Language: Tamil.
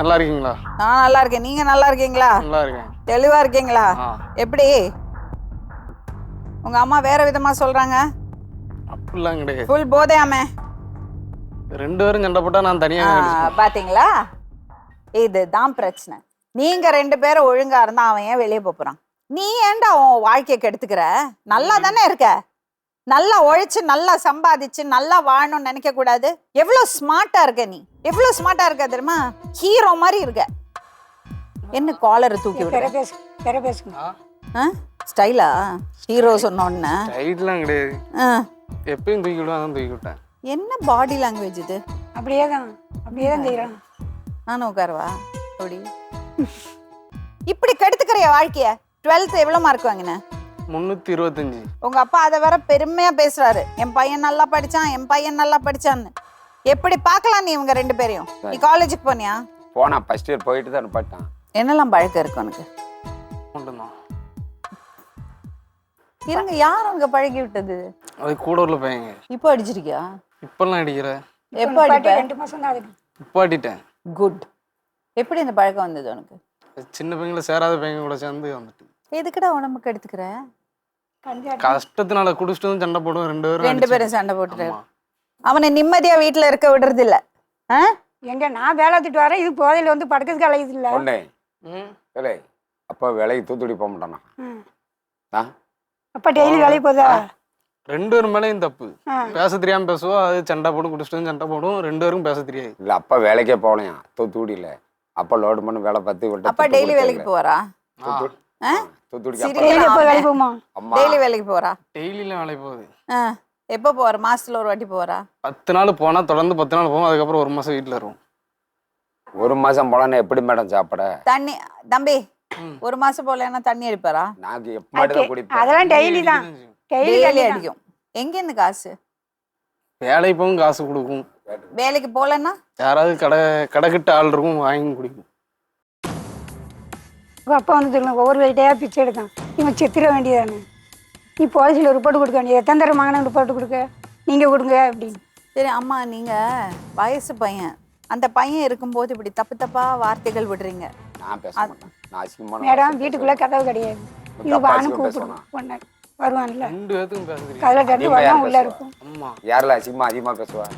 நல்லா இருக்கீங்களா? நான் நல்லா இருக்கேன். நீங்க நல்லா இருக்கீங்களா? நல்லா இருக்கேன். தெளிவா இருக்கீங்களா? எப்படி? உங்க அம்மா வேற விதமா சொல்றாங்க. அப்படிலாம் கிடையாது. ஃபுல் போதையாமே ரெண்டு பேரும் சண்டை போட்டா நான் தனியா பாத்தீங்களா? இதுதான் பிரச்சனை. நீங்க ரெண்டு பேரும் ஒழுங்கா இருந்தா அவன் ஏன் வெளியே போறான்? நீ ஏன்டா உன் வாழ்க்கையை கெடுத்துக்கிற? நல்லா தானே இருக்க. நல்லா உழைச்சு நல்லா சம்பாதிச்சு நல்லா வாழணும்னு நினைக்க கூடாது. எவ்வளவு ஸ்மார்ட்டா இருக்க நீ? எவ்வளவு ஸ்மார்ட்டா இருக்க தெரியுமா? ஹீரோ மாதிரி இருக்க. என்ன காலரை தூக்கி விடுற? ஸ்டைலா ஹீரோ சொன்னோன்னு? டைட்லாம் கிடையாது. ஆ. எப்பயும் தூக்கி விடுவேன் அதான் தூக்கி விட்டேன். என்ன பாடி லாங்குவேஜ் இது? அப்படியே தான் அப்படியே தான் செய்கிறான் நானும் உட்காருவா? அப்படி இப்படி கெடுத்துக்கிறிய வாழ்க்கைய டுவெல்த் எவ்வளவு மார்க் வாங்கின? முந்நூற்றி இருபத்தஞ்சி. உங்க அப்பா அதை வேற பெருமையா பேசுறாரு. என் பையன் நல்லா படிச்சான் என் பையன் நல்லா படிச்சான்னு. எப்படி பார்க்கலாம் நீ இவங்க ரெண்டு பேரையும்? நீ காலேஜுக்கு போனியா? போனான் ஃபர்ஸ்ட் இயர் போயிட்டு தான் போயிட்டான் என்னெல்லாம் பழக்கம் இருக்கு உனக்கு? மட்டும்தான் இருங்க யார் உனக்கு பழகி விட்டது? அது கூட உள்ள பையங்க இப்போ அடிச்சிருக்கியா? இப்பெல்லாம் அடிக்கிற எப்போ அடிப்ப? ரெண்டு மாசம் தான் இப்போ அடிட்டேன். குட் எப்படி இந்த பழக்கம் வந்தது உனக்கு? சின்ன பையங்கள சேராத பையங்க கூட சேர்ந்து வந்துட்டு எதுக்குடா உடம்புக்கு எடுத்துக்கிற? கஞ்சா கஷ்டத்தினால குடிச்சிட்டு சண்டை போடுவோம் ரெண்டு பேரும் ரெண்டு பேரும் சண்டை போட்டுட்டு. அவனை நிம்மதியா வீட்டுல இருக்க விடுறது இல்ல? எங்க நான் வேலை திட்டு வரேன். இது போதையில வந்து படுக்கிறதுக்கு அழையுது இல்ல. பொண்ணு. ம். இல்லை அப்போ வேலைக்கு தூத்துக்குடி போக மாட்டானா? ம். ஆ? அப்ப டெய்லி வேலைக்கு போதா? ரெண்டு பேரும் மேலேயும் தப்பு. பேச தெரியாம பேசுவோம் அது சண்டை போட்டு குடிச்சிட்டு சண்டை போடும் ரெண்டு பேரும் பேச தெரியாது இல்லை அப்பா வேலைக்கே போகலையா? தூத்துக்குடியில். அப்பா லோடு பண்ணி வேலை பார்த்து விட்டு அப்பா டெய்லி வேலைக்கு போறா தூத்துக்குடி டெய்லி வேலைக்கு வேலைக்கு போறா? டெய்லியும் வேலை போகுது. எப்போ போற? மாசத்துல ஒரு வாட்டி போறா? பத்து நாள் போனா தொடர்ந்து பத்து நாள் போவோம் அதுக்கப்புறம் ஒரு மாசம் வீட்டில் இருக்கும் ஒரு மாசம் போலான்னு எப்படி மேடம் சாப்பிட? தண்ணி தம்பி ஒரு மாசம் போலன்னா தண்ணி அடிப்பாரா நான் எப்போ மட்டும் தான் குடிப்பேன். அதெல்லாம் டெய்லி தான். டெய்லி அடிக்கும். எங்க இருந்து காசு? வேலை போகும் காசு கொடுக்கும். வேலைக்கு போலன்னா யாராவது கடை கடைக்கிட்ட ஆள் இருக்கும் வாங்கி குடிக்கும். உங்க அப்பா வந்து சொல்லுங்க ஒவ்வொரு வீட்டையா பிச்சை எடுக்கான் இவன் செத்துற வேண்டியதானே நீ போலீஸில் ரிப்போர்ட் கொடுக்க வேண்டியது. எத்தனை தடவை வாங்கின ரிப்போர்ட் கொடுக்க. நீங்க கொடுங்க அப்படின்னு. சரி அம்மா நீங்க வயசு பையன். அந்த பையன் இருக்கும்போது இப்படி தப்பு தப்பா வார்த்தைகள் விடுறீங்க. நான் பேச மாட்டேன். நான் அசிங்கமான மேடம் வீட்டுக்குள்ள கதவு கிடையாது. இது கூப்பிடும் பேசுவானா? பொண்ணு வருவான்ல. கதவை திறந்து அதிகமா வருவான் உள்ள? இருக்கும். யாரில்? அசிங்கமாக அதிகமாக பேசுவா?